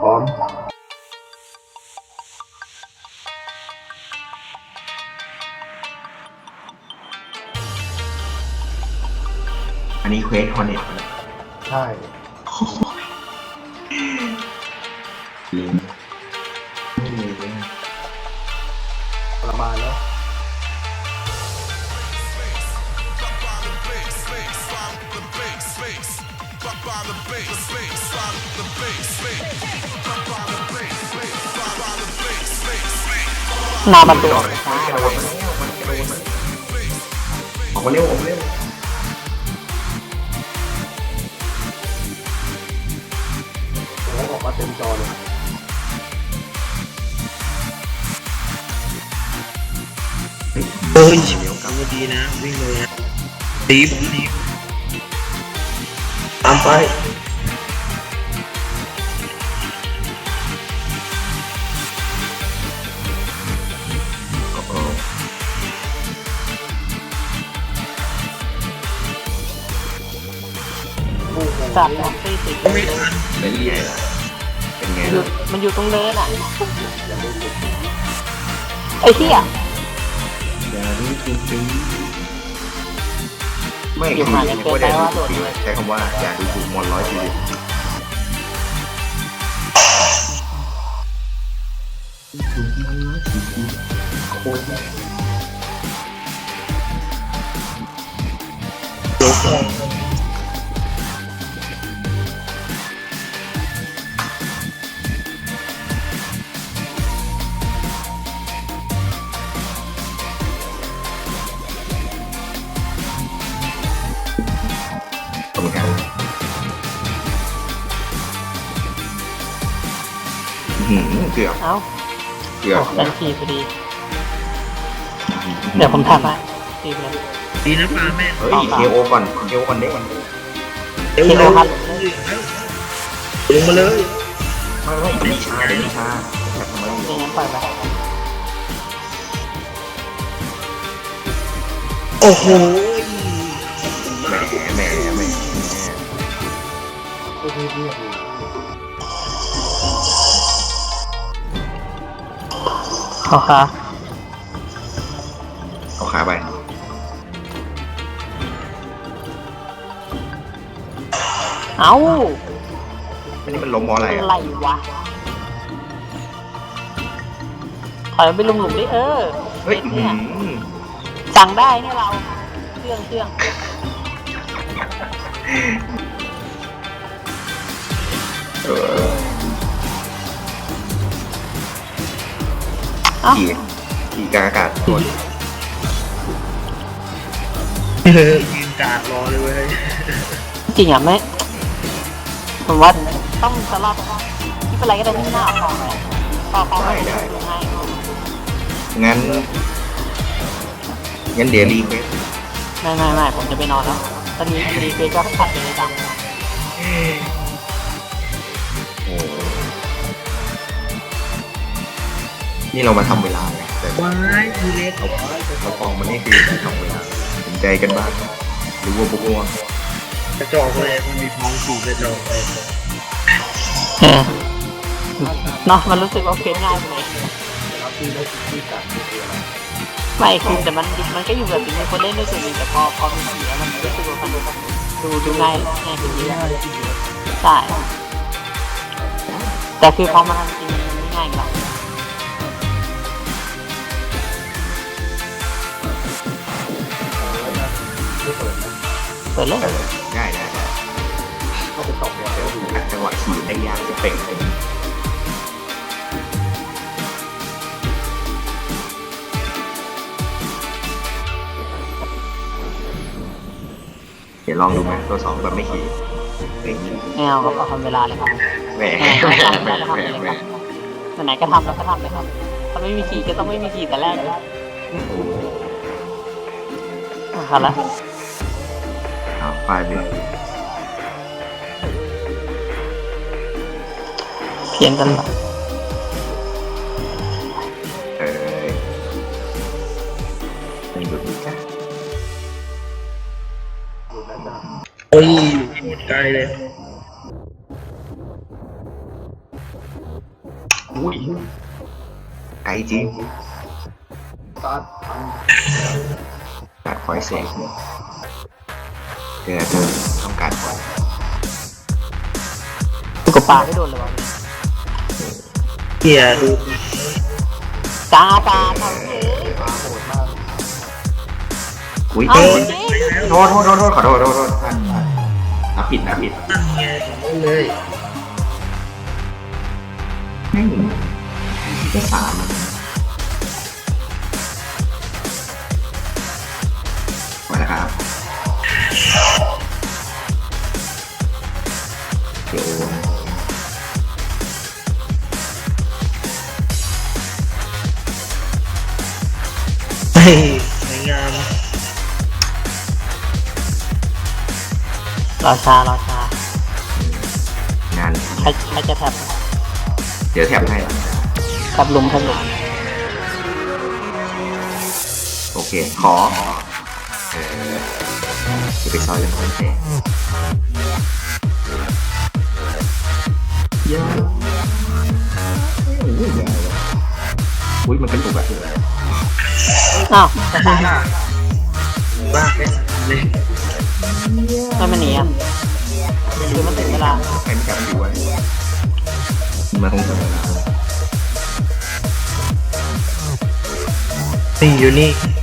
พร้อมอันนี้เควสคอนเน็ตใช่ลิงไม่มีเลยประมาณแล้ว หน้าประตูออกมันกระโดดมาแล้วมันกระโดดมาออกมาเร็วออกมาเร็วแล้ออกมาเต็มจอเลยเฮ้ยเดี๋ยวกลับทำดีนะ วิ่งเลยนะตีผมดีตามไป จับตีสิไม่ทันแล้วนี่ไงล่ะเป็นไงล่ะมันอยู่ตรงเนินอะ ไอ้เหี้ยอย่ารู้จริงๆไม่คือไม่ได้ดูถูกจริงใช้คำว่าอย่าดูถูกมอนร้อยสี่สิบโคตรเดี๋ยว หือเกือบเอ้าเกือบดันทีพอดี เดี๋ยวผมทำให้ตีไปเลยดีนะปลาแม่เฮ้ยเคโอก่อนเคโอก่อนได้ก่อนเร็วคิโลเร็วครับลงมาเลยไม่ไม่เดี๋ยวนี้ช้าเดี๋ยวนี้ช้าแบบทำไมไม่งั้นปล่อยไปโอ้โหแหมแหมแหม เรียกอยู่ขอค่ะเอาขาไปเอ้าอันนี้มันล้มเพราะอะไรอะอะไรวะถอยไปลุมหลุมดิเออเฮ้ยอื้อเนี่ยหือสั่งได้เนี่ยเราเครื่องเครื่องเออ เอ้าขี่ขี่กลางอากาศตัวนี้เออยืนกาดรอเลยเว้ยจริงอะไม่ผมว่าต้องสลับที่เป็นไรก็ได้ที่หน้าพอไหมพอพอไม่ได้ง่ายงั้น งั้นเดี๋ยวรีเควสไม่ไม่ไม่ผมจะไปนอนแล้วตอนนี้รีเฟซก็ขัดเป็นประจำ นี่เรามาทำเวลาไงแต่ว้ายมีเล็กเอาเอาฟองมันนี่คือทำเวลาสนใจกันบ้างหรือว่าพวกง่วงกระจอกเลยมันมีทองสี่กระจอกเลยเออเนาะมันรู้สึกว่าเฟซง่ายไปเลยนะครับที่ได้ที่การคืออะไรไม่คือแต่มันมันก็อยู่แบบนี้คนเล่นด้วยส่วนหนึ่งแต่พอพอมีเสียมันรู้สึกว่ามันดูดูง่ายง่ายขึ้นเยอะใช่แต่คือพอมาทำจริงมันไม่ง่ายหรอ กเปิดเลยง่ายได้ได้ก็ไปตบเนี่ยเดี๋ยวอัดจังหวะขี่ได้ยากจะเป่งเลยเดี๋ยวลองดูไหมตัวสองแบบไม่ขี่ไม่เอาครับเอาทำเวลาเลยครับแหมไหนแหมๆก็แหมทำแหมไหนก็ทำแล้วก็ทำเลยครับ ถ้าไม่มีขี่ก็ต้องไม่มีขี่แต่แรกเลยโอ้โหอะครับแล้วเอาไปเลยเพียงกันเหรอเออเป็นดูดีจ้ะอยู่นั่นนะโอ้ยหมดใจเลยอุ้ยไกลจริงตัดตัดคอยแสง เจอเธอต้องการคอยกูกับปาไม่โดนเลยวะเกียร์ดูตาตาทำเองโหดมากอุ้ยเอาโทษจริงโทษโทษโทษโทษขอโทษโทษท่านนับผิดนับผิดนั่นไงเลยไม่หนึ่งแค่สามมา เดี๋ยวเฮ้ยสวยงามรอชารอชางานใครใครจะแทบเดี๋ยวแถบให้หลังกับลุมกับลุมโอเค ขอเออจะ ไปซอยกันคนแก่เยอะอุ้ยมันเป็นตุกอะอ้าวจะตายบ้าไปเลยไม่มันหนีอะหรือมันถึงเวลาใครไม่จับอยู่วะมาตรงไหนแล้วนี่อยู่นี่มัน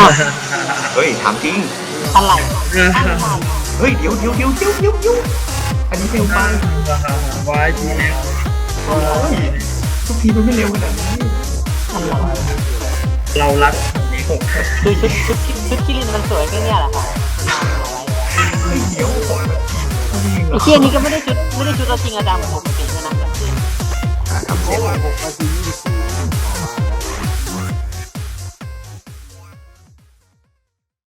อ้าวเฮ้ยถามจริงอะไรเฮ้ยเดี๋ยวเดี๋ยวเดี๋ยวเดี๋ยวเดี๋ยวเดี๋ยวอันนี้เร็วไปวายทีแล้วทุกทีมันไม่เร็วขนาดนี้อะไรเรารักนี้หกดูชุดชุดชุดคิรินมันสวยแค่เนี้ยแหละค่ะเฮ้ยเดี๋ยวไอ้เชี่ยนี้ก็ไม่ได้ชุดไม่ได้ชุดเราจริงอาจารย์ปกตินะนะอะทำเสร็จหกนาที